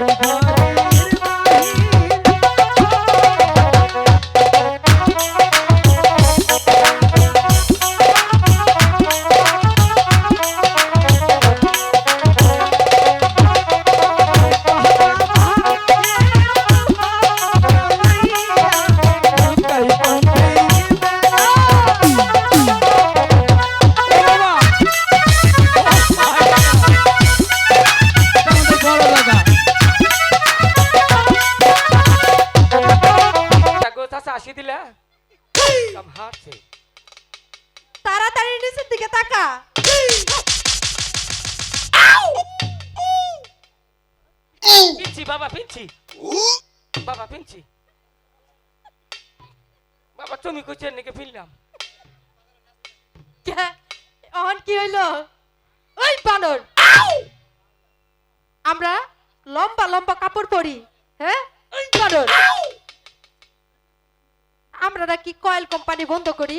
তাকে বাবা পিনছি বাবা তুমি কইছেন নাকি ফিরলাম? অহন কি হইল? ওই বানর! আমরা লম্বা লম্বা কাপড় পরি হ্যাঁ? ওই বানর! আমরা নাকি কয়েল কোম্পানি বন্ধ করি।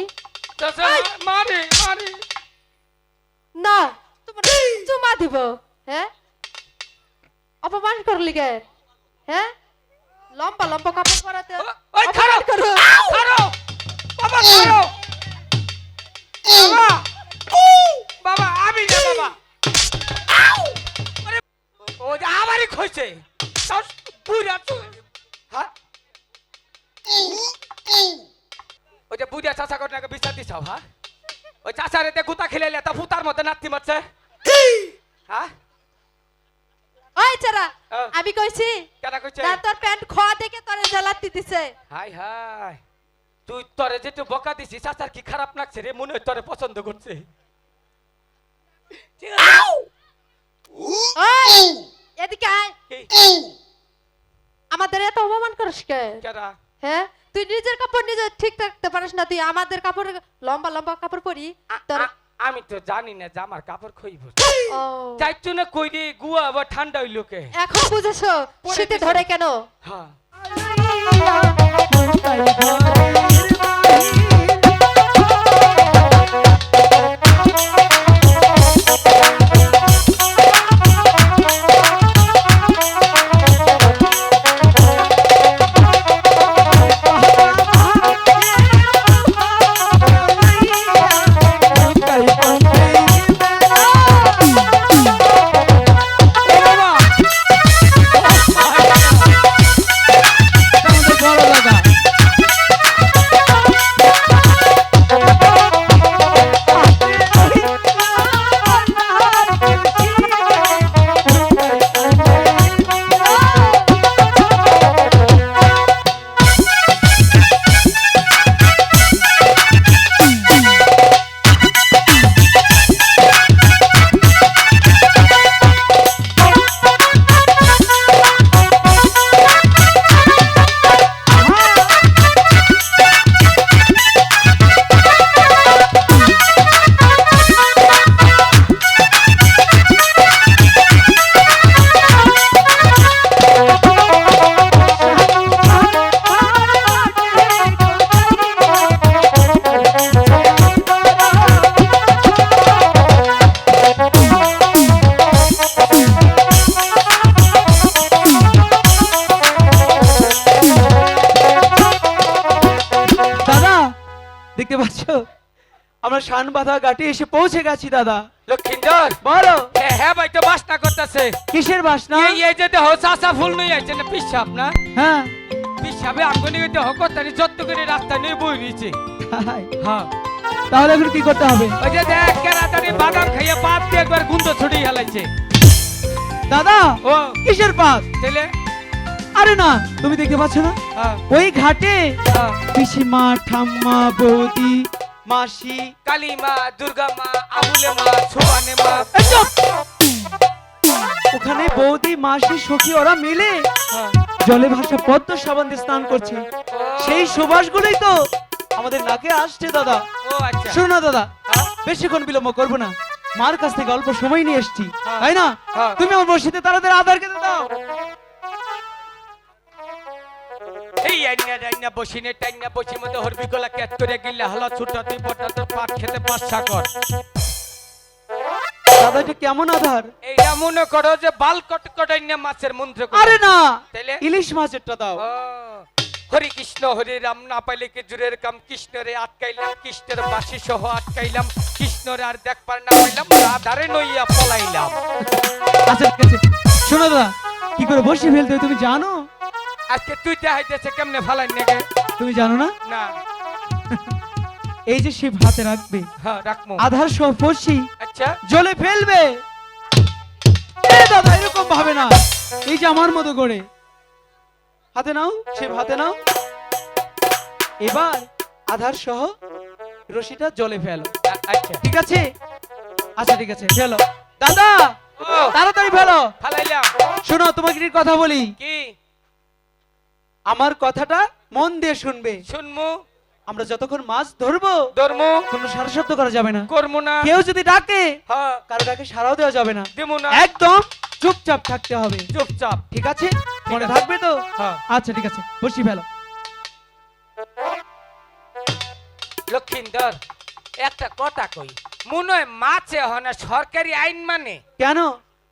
মারে মারে। না তোমার চুমা দিব হ্যাঁ? অপমান করলি গে হ্যাঁ? লম্বা লম্বা কাপড় পরাতে। ওই অপমান খারো বাবা খারো বাবা। বাবা আমি না বাবা। আরে ও যে আমারই খইছে। তাও বুড়া তো হ্যাঁ? ওই যে বুড়া চাচা করে বিচার দিছ হ্যাঁ? ওই চাচারে তে গুতা খেলাইলে তা ফুতার মধ্যে নাতি মারছে। হ্যাঁ? ওই চারা আমি কইছি কেন কইছে? না তোর প্যান্ট খোয়া দেখে তোরে জ্বালাতি দিছে। হাই হাই। তুই তরে যে তুই বকা দিছিস চাচার কি খারাপ লাগছে রে? মনে হয় তোরে পছন্দ করছে। ঠিক আছে ওই এদিকে আয়। আমাদের এত অপমান করিস কে? হ্যাঁ? তুই নিজের কাপড় নিজে ঠিক রাখতে পারিস না তুই আমাদের কাপড় লম্বা লম্বা কাপড় পরি আ- তোর আমি তো জানি না যে আমার কাপড় খইব ও। যাইছো না কই রে গুয়া আবার ঠান্ডা হইল কে? এখন বুঝেছ শীতে ধরে কেন? হ্যাঁ। ঘাটে এসে পৌঁছে গেছি দাদা। লক্ষিন্দর! বলো। হ্যাঁ হ্যাঁ ভাই তো বাসনা করতেছে। কিসের বাসনা? এই এই যে দেহ চাচা ফুল নই আইছে না পিসাব না? হ্যাঁ। পিসাবে আমগনি দেহ কতানি যত্ন করে রাস্তা নিয়ে বই হাই, হ্যাঁ। তাহলে এখন কি করতে হবে? ওই যে দেখ কেরাতানি বাদাম খাইয়ে পাপ দিয়ে একবার গুন্দ ছড়িয়ে হেলাইছে। দাদা ও। কিসের পাস ছেলে আরে না তুমি দেখতে পাচ্ছ না? হ্যাঁ। ওই ঘাটে হ্যাঁ। পিসিমা ঠাম্মা বৌদি মাসি কালী মা দুর্গা মা আবুলে মা ছোয়ানে মা ওখানে বৌদি মাসি সখী ওরা মিলে হ্যাঁ। জলে ভাসা পদ্ম সাবান দিয়ে স্নান করছে। সেই সুবাসগুলোই তো আমাদের নাকে আসছে দাদা। আচ্ছা। শোনো না দাদা। হ্যাঁ? বেশিক্ষণ বিলম্ব করব না। মার কাছ থেকে অল্প সময় নিয়ে এসছি। হ্যাঁ। তাই না। তুমি আমার বসিতে তাড়াতাড়ি আধার কেটে দাও। এই আইনা আইনা বসিনে টাইনা বসি মধ্যে হরবি গলা ক্যাট করে গিল্লা হলা ছুটা তুই বটা তোর পাট খেতে পাঁচটা কর দাদা এটা কেমন আধার? এইটা মনে করো যে বাল কট মাছের মন্ত্র আরে না তাইলে? ইলিশ মাছেরটা দাও। হরি কৃষ্ণ হরি রাম না পাইলে কি জুরের কাম? কৃষ্ণরে আটকাইলাম কৃষ্ণের বাসি সহ আটকাইলাম কৃষ্ণরে আর দেখবার না পাইলাম রাধারে নইয়া পলাইলাম। আচ্ছা ঠিক আছে। শোনো দাদা কি করে বসে ফেলতে তুমি জানো? আজকে তুই দেখাইতেছে কেমনে ফালাই নেগে তুমি জানো না? না। এই যে শিব হাতে রাখবে। হ্যাঁ রাখমু। আধার সহ ফসি আচ্ছা। জলে ফেলবে। এ দাদা এরকম ভাবে না। এই যে আমার মতো করে। হাতে নাও শিব হাতে নাও। এবার আধার সহ রশিটা জলে ফেলো। আচ্ছা। ঠিক আছে? আচ্ছা ঠিক আছে ফেলো। দাদা তাড়াতাড়ি ফেলো। ফালাইলাম। শোনো তোমাকে কথা বলি। কি? আমার কথাটা মন দিয়ে শুনবে। শুনব আমরা যতক্ষণ মাছ ধরবো ধর্ম। কোনো সারা শব্দ করা যাবে না। করমু না। কেউ যদি ডাকে কারও ডাকে সারাও দেওয়া যাবে না। দিমু না। একদম চুপচাপ থাকতে হবে। চুপচাপ। ঠিক আছে? মনে থাকবে তো? আচ্ছা ঠিক আছে। বসি ফেলো। লক্ষিন্দর একটা কথা কই। মনে হয় মাছে হয় না সরকারি আইন মানে? কেন?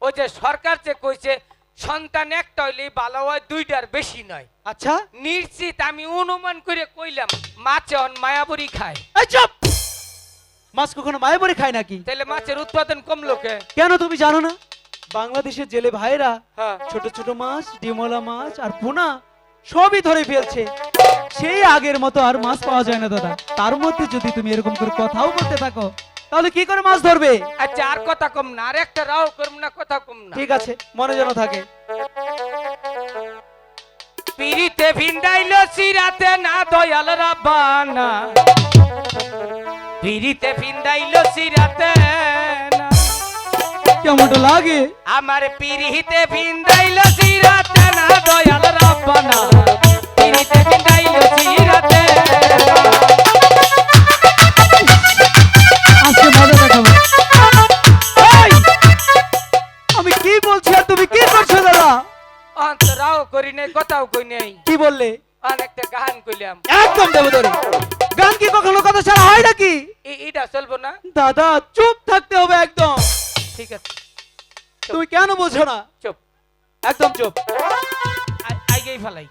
ওই যে সরকার যে কইছে সন্তান একটা হইলে ভালো হয় দুইটার বেশি নয়। আচ্ছা। নিশ্চিত আমি অনুমান করে কইলাম মাছে হন মায়াবরি খায়। চুপ! মাছ কখনো মায়ে খায় নাকি? তাহলে মাছের উৎপাদন কমলো কে? কেন তুমি জানো না? বাংলাদেশের জেলে ভাইরা হ্যাঁ। ছোট ছোট মাছ ডিমলা মাছ আর পোনা সবই ধরে ফেলছে। সেই আগের মতো আর মাছ পাওয়া যায় না দাদা। তার মধ্যে যদি তুমি এরকম করে কথাও বলতে থাকো তাহলে কি করে মাছ ধরবে? আচ্ছা আর কথা কম না আর একটা রাও করব না কথা কম না। ঠিক আছে মনে যেন থাকে। পিরিতে ভিন্দাইল সিরাতে না দয়াল রাব্বানা। পিড়িতে ভিন্দাইল সিরাতে না। কেমনটা লাগে? আমার পিড়িতে ভিন্দাইল সিরাতে না দয়াল রাব্বানা। পিড়িতে ভিন্দাইল সিরাতে বলছি আর তুমি কি করছ দাদা? অন্তরাও করি নাই কথাও কই নাই। কি বললে? অনেকটা গান কইলাম। একদম দেবো ধরে গান কি কখনো কথা ছাড়া হয় নাকি? এটা চলবো না। দাদা চুপ থাকতে হবে একদম। ঠিক আছে। তুমি কেন বোঝো না? চুপ। একদম চুপ। আই- আইগেই ফেলাই।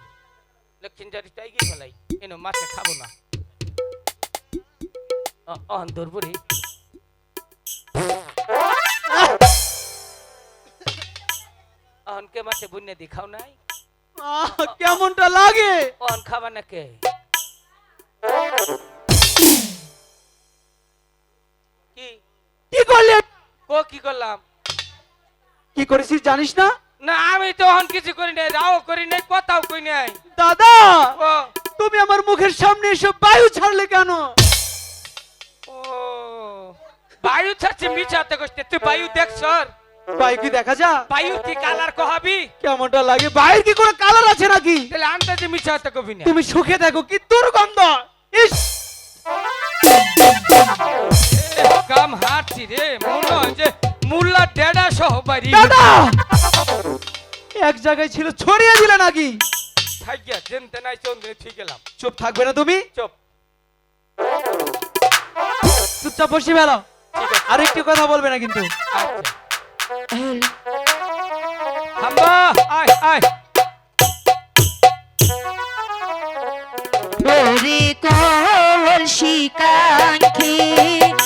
লক্ষ্মীঞ্জারিটা আইগেই ফেলাই। এনো মাছে খাব না। অ- অহন অহনকে মাছে বুনে দেখাও নাই। কেমনটা লাগে? অহন খাবা না কে? কি কি করলে? ও কি করলাম? কি করেছিস জানিস না? না আমি তো অহন কিছু করি নাই রাও করি নাই কথাও কই নাই। দাদা তুমি আমার মুখের সামনে এসে বায়ু ছাড়লে কেন? ও। বায়ু ছাড়ছে মিছাতে কষ্টে তুই বায়ু দেখ সর। কি দেখা যা? কি কালার কহাবি? কেমনটা লাগে? কি কোনো কালার আছে নাকি? তাহলে আন্দাজে মিছাতে কবি না। তুমি সুখে দেখো কি দুর্গন্ধ? ইস! কাম হাঁটছি রে মনে হয় যে মুল্লা ডেডা সহ বাড়ি। দাদা এক জায়গায় ছিল ছড়িয়ে দিলে নাকি? থাকিয়া জেনতে নাই চন্দ্রে ঠিক গেলাম চুপ থাকবে না তুমি? চুপ। চুপচাপ বসে ঠিক আর একটি কথা বলবে না কিন্তু। আচ্ছা। হাম্বা আয় আয়। ওরে কল শিকাঙ্ক্ষী লয়া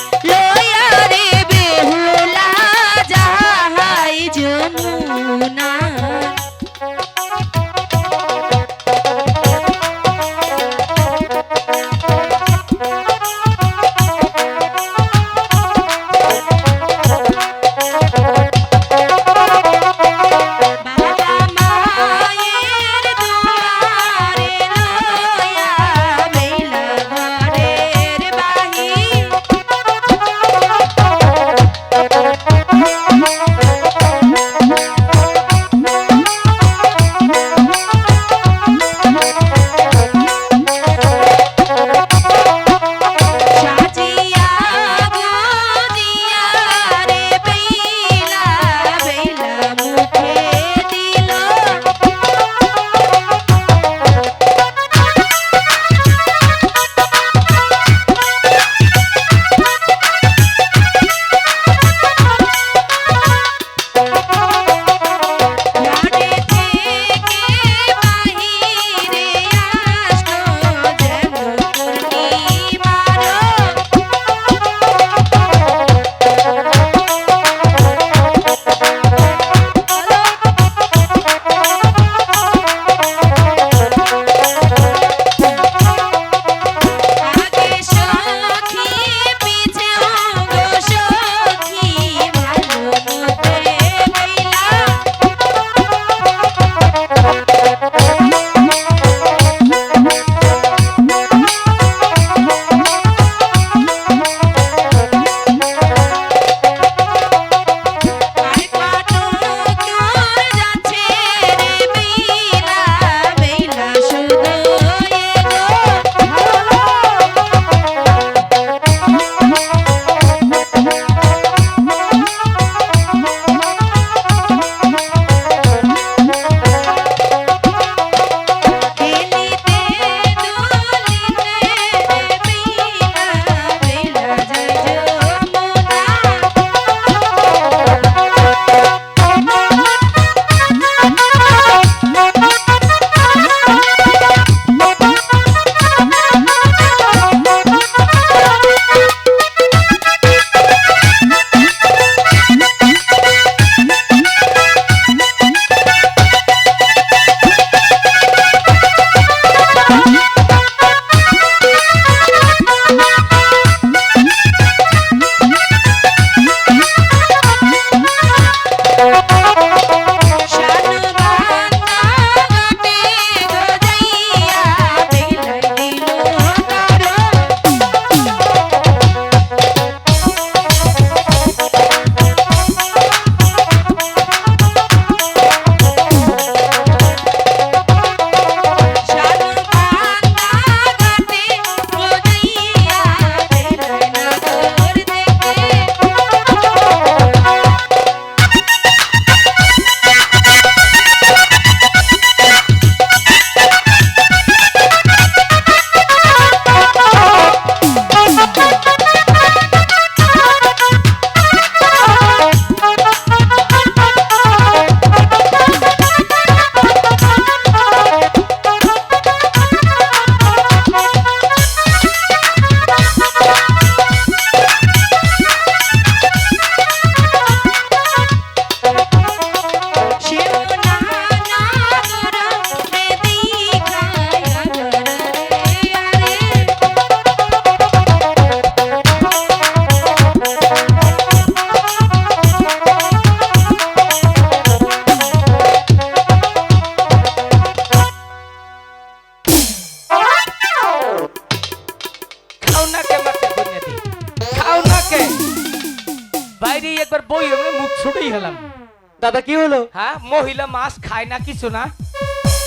দাদা কি হলো? হ্যাঁ মহিলা মাছ খায় না কিছু না।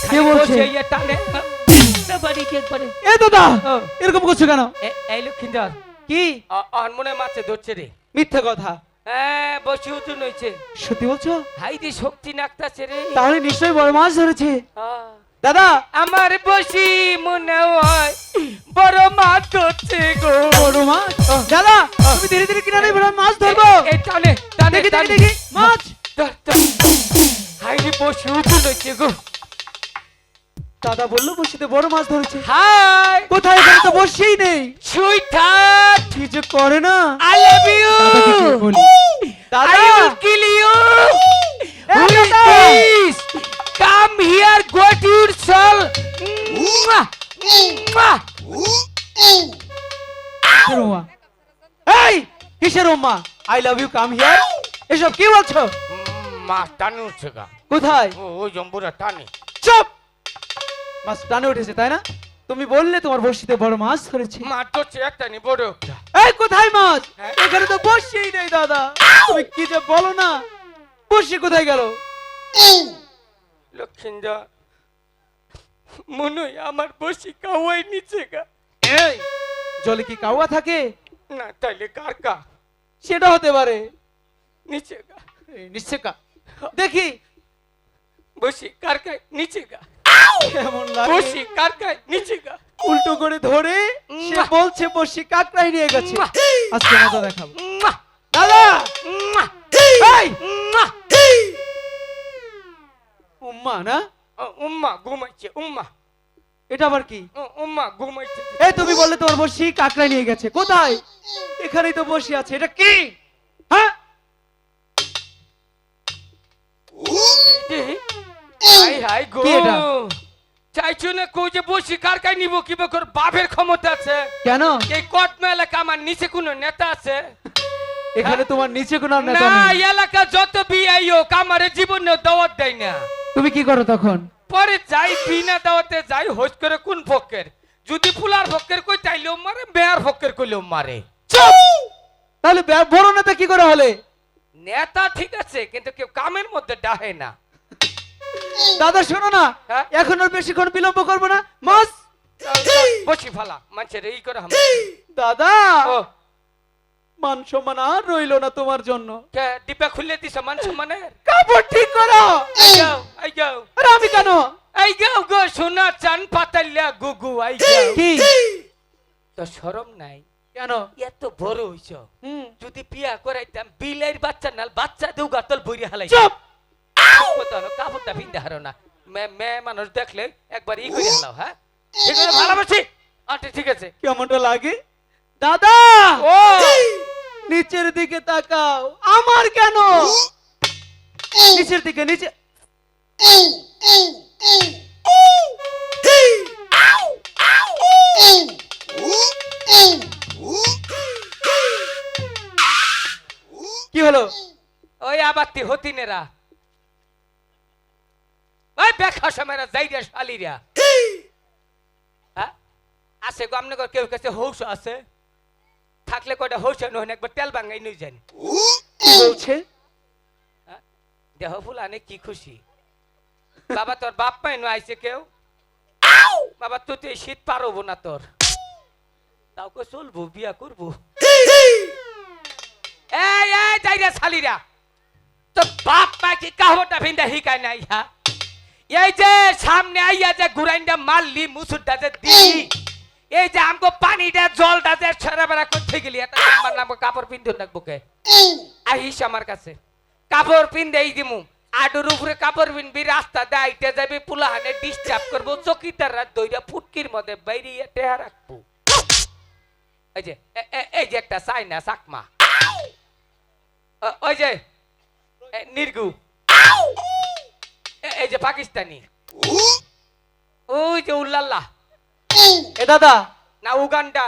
কে বলছে? ইয়ে টানে। বাড়ি কে করে এ দাদা এরকম করছ কেন? এ- এই লক্ষিন্দর। কি? অনমনে মাছে ধরছে রে। মিথ্যা কথা। হ্যাঁ বসে উঠুন হয়েছে সত্যি বলছো? হাই দি শক্তি নাকতাছে রে। তাহলে নিশ্চয়ই বড় মাছ ধরেছে। দাদা! আমার বসি মনে হয় বড় মাছ ধরছে গো। বড় মাছ? দাদা তুমি ধীরে ধীরে কিনারে বড় মাছ ধরবো। এই টানে টানে দেখি দেখি দেখি মাছ! ধর, ধর। হাই রে বসে উঠুন হয়েছে গো? দাদা বলল বসিতে বড় মাছ ধরেছে। হাই! কোথায় এখানে তো বসেই নেই? সুইটার কি যে করে না? আই লাভ ইউ কি দাদা? Come here, go to your soul. Mwah. Mwah. কিসের উম্মা? এই কিসের উম্মা I love you come here এসব কি বলছো? মা টানে উঠছে গা। কোথায়? ও ওই জম্বুরা টানে। চুপ! মাছ টানে উঠেছে তাই না? তুমি বললে তোমার বড়শিতে বড় মাছ ধরেছে। মা ধরছে একটা নি বড় একটা। এই কোথায় মাছ? হ্যাঁ? এখানে তো বসছেই নেই দাদা। তুমি কি যে বলো না? বসি কোথায় গেল? লক্ষিন্দর মনে আমার বসি কাওয়াই নিচে গা। এই জলে কি কাওয়া থাকে? না তাইলে কার কা সেটা হতে পারে। নিচে গা। নিশ্চয় কা দেখি। বসি কার কায় নিচে গা। কেমন বসি কার কায় নিচে গা। উল্টো করে ধরে সে বলছে বসি কাকড়াই নিয়ে গেছে। আজকে মজা দেখাবো। দাদা! এই উম্মা। না? উম্মা ঘুমাইছে উম্মা। এটা আবার কি? ও, উম্মা ঘুমাইছে। এই তুমি বললে তোমার বসি কাকড়াই নিয়ে গেছে। কোথায়? এখানেই তো বসে আছে। এটা কি? হ্যাঁ? হাই হাই গো। কি এটা? চাইছো না কই যে বসি কার কাই নিব? কি বকর বাপের ক্ষমতা আছে। কেন? এই কটমা এলাকা আমার নিচে কোনো নেতা আছে। এখানে তোমার নিচে কোনো না নেই। এই এলাকা যত বিআই হোক আমার জীবনে দাওয়াত দেয় না। তুমি কি করো তখন? পরে যাই বিনা দাওয়াতে যাই হোস করে কোন পক্ষের যদি ফুলার পক্ষের কই তাইলেও মারে বেয়ার পক্ষের কইলেও মারে। চুপ! তাহলে বে- বড় নেতা কি করে হলে? নেতা ঠিক আছে কিন্তু কেউ কামের মধ্যে ডাহে না। দাদা শোনো না হ্যাঁ? এখন আর বেশিক্ষণ বিলম্ব করব না। মাস! বসি ফালা মানুষের এই করে হাম দাদা! ও। মান সম্মান আর রইল না তোমার জন্য। কে ডিব্বা খুলে দিছ মান সম্মানের? কাপড় ঠিক করো! আই যাও আই যাও। আরে আমি কেন? আই যাও গো সোনা চান পাতাইলা গুগু আই যাও। কি? তো শরম নাই। কেন? এত বড় হইছ। হুম। যদি বিয়া করাইতাম বিলের বাচ্চা নাল বাচ্চা দেউ গাতল বইরে হালাই চুপ! কাপড়টা পিন্দা হারো না। মে- মেয়ে মানুষ দেখলে একবার ই করে হালাও হ্যাঁ? ঠিক আছে ভালোবাসি। আচ্ছা ঠিক আছে। কেমনটা লাগে? দাদা! ও! নিচের দিকে তাকাও। আমার কেন? নিচের দিকে নিচে কি হলো? ওই আবাত্তি হতিনেরা। ওই দেখা সময়েরা যাইরা শালিরা। হ্যাঁ? আছে গো আপনার কেউ কাছে হৌস আছে? থাকলে কয়টা হৌস নহন একবার তেল বাঙ্গাই নই যান বলছে দেহ ফুলানে কি খুশি? বাবা তোর বাপ মাই নো আইছে কেউ? বাবা তুই শীত পারব না তোর। তাও কো চলবো বিয়া করব? এই এই যাইরা শালিরা। তো বাপ মা কি কাহটা ভিন্দা হিকায় নাই হা? এই যে সামনে আইয়া যে ঘুরাইন্দা মারলি মুসুরটা যে দিলি এই যে আমগো পানিটা জলটা যে ছড়া বেড়া করতে গেলি এটা নাম্বার নাম্বার কাপড় পিন্ধু রাখব কে? আহিস আমার কাছে। কাপড় পিন্ধে এই দিমু। আডুর উপরে কাপড় পিনবি রাস্তা দাইতে যাবি পুলাহানে ডিস্টার্ব করব চকিদাররা দইরা ফুটকির মধ্যে বাইরিয়ে টেহা রাখব। এই যে এই যে একটা চাইনা চাকমা ওই যে নির্গু। এই যে পাকিস্তানি। ওই যে উল্লাল্লাহ এ দাদা না উগান্ডা।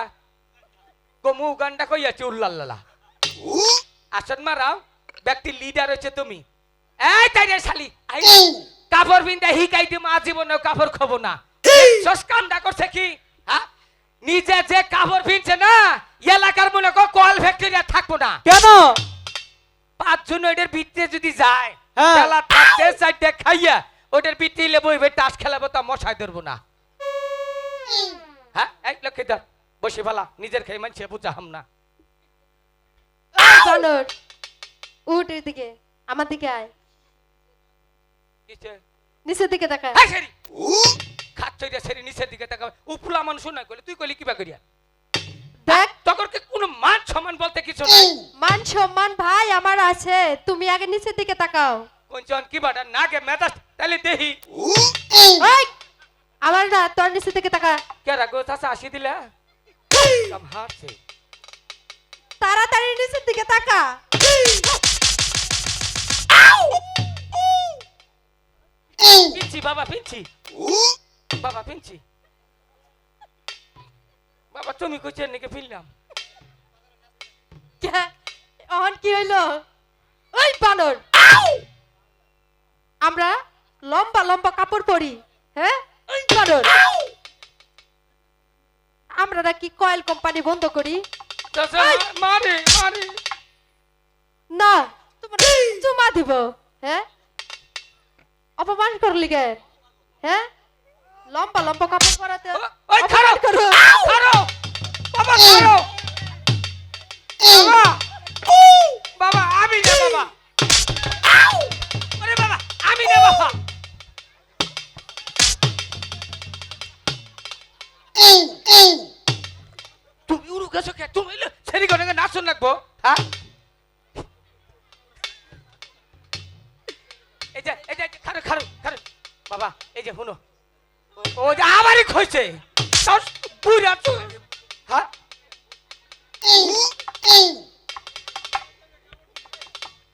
গমু উগান্ডা কই আছে উল্লাল্লাহ আসন মারাও ব্যক্তি লিডার হচ্ছে তুমি। এই তাই রে শালি কাপড় বিন্দা হিকাই দিম আজীবনে কাপড় খাব না। সস কামটা করছে কি? নিজে যে কাপড় পিনছে না এলাকার মনে কর কল ফ্যাক্টরি আর থাকব না। কেন? পাঁচজন এটার ভিতরে যদি যায় হ্যাঁ। খেলা থাকতে চাইতে খাইয়া ওটার টাস খেলাবো তা মশাই ধরবো না। হ্যাঁ এক লক্ষ্মী ধর বসে ফেলা নিজের খেয়ে মানছে না। বানর উঠ এদিকে আমার দিকে আয়? নিচের দিকে তাকা হ্যাঁ সেরি খাচ্ছ রে সেরি নিচের দিকে তাকাবে। উপলা মানুষ নাই কইলে তুই কইলি কিবা করিয়া? দেখ। তখন কি কোনো মান সম্মান বলতে কিছু নাই? মান সম্মান ভাই আমার আছে তুমি আগে নিচের দিকে তাকাও। কোনজন কি বাটা নাকে মেজাজ তাহলে দেহি। ওই আমার না তোর নিচের দিকে তাকা। কে আসি দিলা? কাম হারছে। তাড়াতাড়ি নিচের দিকে তাকা। বাবা পিনছি। বাবা পিনছি। বাবা তুমি কইছেন নাকি ফিরলাম? কে? অহন কি হইল? ওই বানর! আমরা লম্বা লম্বা কাপড় পরি হ্যাঁ? ওই বানর! আমরা নাকি কয়েল কোম্পানি বন্ধ করি। চাচা মারে মারে। না তোমার চুমা দিব হ্যাঁ? অপমান করলি গে হ্যাঁ? লম্বা লম্বা কাপড় পরাতে। ওই করো খারো বাবা খারো বাবা বাবা আমি না বাবা। আরে বাবা আমি না বাবা। তুমি উড়ু গেছো কে? তুমি সেরি গনে নাচন লাগবো হ্যাঁ? এই যে এই যে এই যে, খারো খারো খারো বাবা এই যে শুনো ও যে আমারই খইছে। বুড়া তো হ্যাঁ?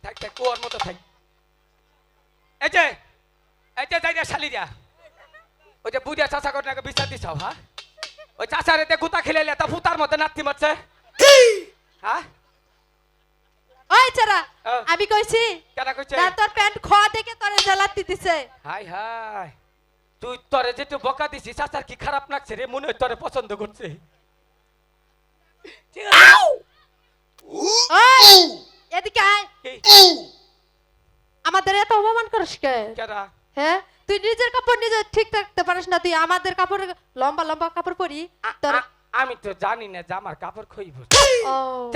থাক থাক ওর মতো থাক। এই যে এই যে যাই না শালি যা ওই যে বুড়িয়া চাষা করে নাকি বিচার দিছ হ্যাঁ? ওই তে গুতা খেলে তা ফুতার মতো নাতি মারছে। হ্যাঁ? ওই চারা ও। আমি কইছি কেন কইছে? তোর প্যান্ট খোয়া দেখে তোরে জ্বালাতি দিছে। হাই হাই। তুই তরে যেটু বকা দিছিস চাচার কি খারাপ লাগছে রে? মনে হয় তোরে পছন্দ করছে। ঠিক আছে। ওই এদিকে আয়। আমাদের এত অপমান করিস কে? কেডা? হ্যাঁ? তুই নিজের কাপড় নিজে ঠিক রাখতে পারিস না। তুই আমাদের কাপড় লম্বা লম্বা কাপড় পরি। তোর আমি তো জানি না যে আমার কাপড় খইব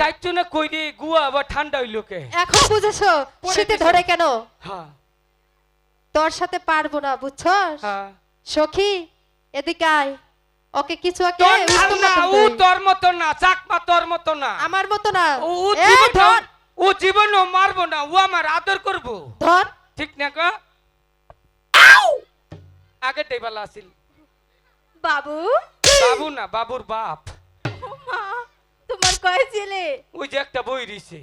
যাইছো না কই রে গুয়া আবার ঠান্ডা হইল কে? এখন বুঝেছ পরে শীতে ধরে কেন? হ্যাঁ। তোর সাথে পারব না বুঝছস? হ্যাঁ। সখী এদিকে আয়। ওকে কিছু একটা তোর ও মতো না চাকমা তোর মতো না। আমার মতো না। ও জীবন ও জীবন মারবো না ও আমার আদর করব। ধর। ঠিক না গো আগে টেবালা আসিল। বাবু? বাবু না বাবুর বাপ। মা তোমার কয় ছেলে? ওই যে একটা বই দিছে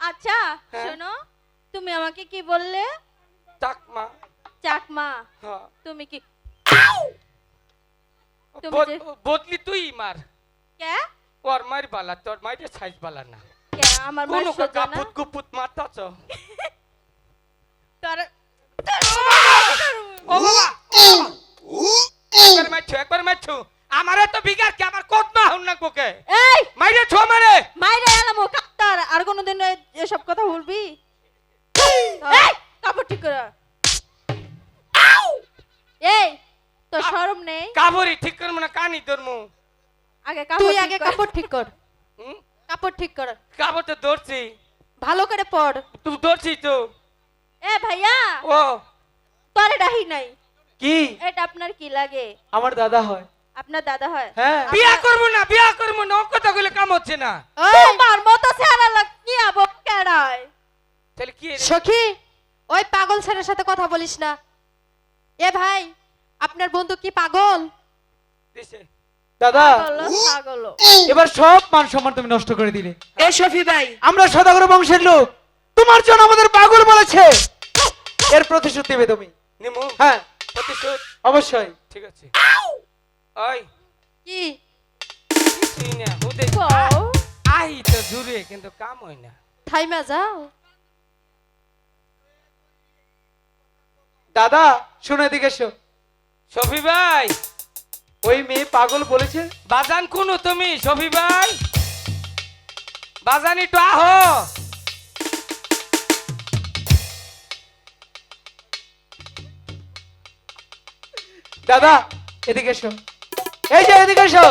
আচ্ছা হ্যাঁ। শোনো। তুমি আমাকে কি বললে? চাকমা। চাকমা? হ্যাঁ। তুমি কি বদলি তুই মার। কে? ওর মার বালা তোর মাইরে সাইজ বালা না। কে? আমার মার সহ্য না? কুপুত মারতাছ তার ও বাবা! একবার মারছো একবার মারছো। আমারে তো বিগার কি আমার কত না হন না কোকে? এই! মাইরে ছো মারে! মাইরে এলাম ও কাত্তার আর কোনোদিন এসব কথা বলবি? কাপড় ঠিক করে এই তো শরম নেই? কাবরি ঠিক করব না কানি ধরমু আগে কাপড় তুই আগে কাপড় ঠিক কর। কাপড় ঠিক কর। কাবর তো ধরছি। ভালো করে পড়। তুই ধরছিস তো। এ ভাইয়া ও। তোরে ডাহি নাই। কি? এটা আপনার কি লাগে? আমার দাদা হয়। আপনার দাদা হয়? হ্যাঁ। বিয়া করব না বিয়া করব না ও কথা গুলো কাম হচ্ছে না। তোমার মতো চেহারা লাগ কি আবো কেডায় তাহলে কি? সখী ওই পাগল ছেলের সাথে কথা বলিস না। এ ভাই আপনার বন্ধু কি পাগল? দাদা এবার সব মান সম্মান তুমি নষ্ট করে দিলে। এ শফি ভাই। আমরা সদাগর বংশের লোক। তোমার জন্য আমাদের পাগল বলেছে। এর প্রতিশোধ দিবে তুমি। নিমু হ্যাঁ। প্রতিশোধ অবশ্যই। ঠিক আছে। ওই। কি? আই তো জুড়ে কিন্তু কাম হয় না। থাইমা যাও। দাদা শুনে দিকে সফি ভাই। ওই মেয়ে পাগল বলেছে? বাজান কোন তুমি সফি ভাই? বাজানি তো আহ। দাদা এদিকে এসো। এই যে এদিকে এসো।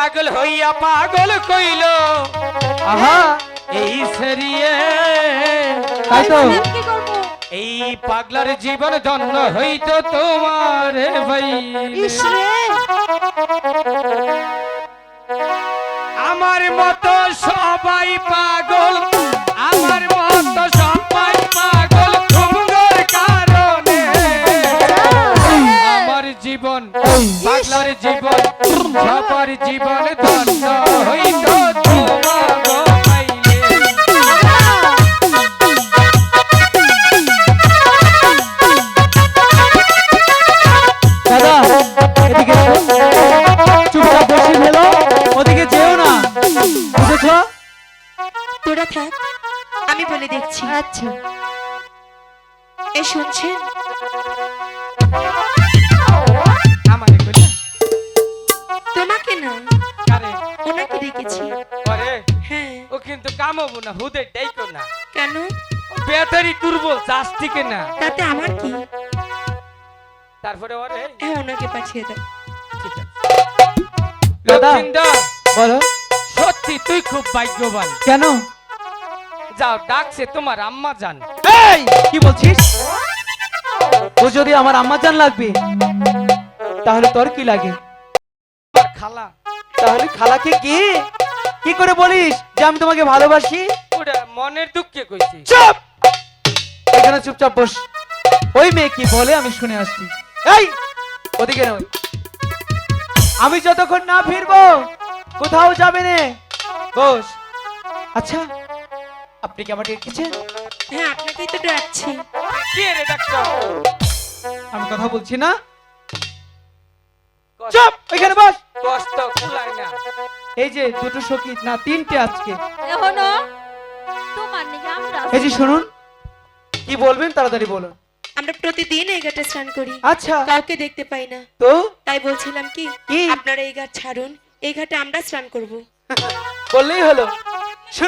পাগল হইয়া পাগল কইল আহা। এই সেরিয়ে তাই তো। আমি কি করব? এই পাগলার জীবন ধন্য হইতো তোমার ভাই। আমার মতো সবাই পাগল আমার মতো সবাই পাগল তোমার কারণে। আমার জীবন পাগলার জীবন সবার জীবন ধন্য হইত তোমার দাদা এদিকে চুপচাপ বসে ফেলো ওদিকে যেও না। বুঝেছ? তোরা থাক আমি বলে দেখছি। আচ্ছা। এ শুনছেন? না। কারে? ওনাকে দেখেছি হ্যাঁ। ও কিন্তু কামাবো না হুদে ডাইকো না। কেন? চাষ না। তাতে আমার কি? তারপরে ওরে? হ্যাঁ ওনাকে পাঠিয়ে দাও। বলো। সত্যি তুই খুব ভাগ্যবান। কেন? যাও ডাকছে তোমার আম্মা জান। এই কি বলছিস? ও যদি আমার আম্মা জান লাগবে তাহলে তোর কি লাগে? খালা। তাহলে খালাকে কি? কি করে বলিস যে আমি তোমাকে ভালোবাসি? ওটা মনের দুঃখে কইছি। চুপ! এখানে চুপচাপ বস। ওই মেয়ে কি বলে আমি শুনে আসছি। এই ওদিকে নয় আমি যতক্ষণ না ফিরবো কোথাও যাবে না। বস। আচ্ছা আপনি কি আমাকে ডেকেছেন? হ্যাঁ আপনাকেই তো ডাকছি। কে রে ডাক্তার আমি কথা বলছি না। চুপ এখানে বস। কষ্ট কুলায় না। এই যে দুটো সখী না তিনটে আজকে। এখনও? তোমার নাকি আমরা এই যে শুনুন কি বলবেন তাড়াতাড়ি বলুন। আমরা প্রতিদিন এই ঘাটে স্নান করি। আচ্ছা। কাউকে দেখতে পাই না। তো? তাই বলছিলাম কি কি? আপনারা এই ঘাট ছাড়ুন এই ঘাটে আমরা স্নান করব। বললেই হলো।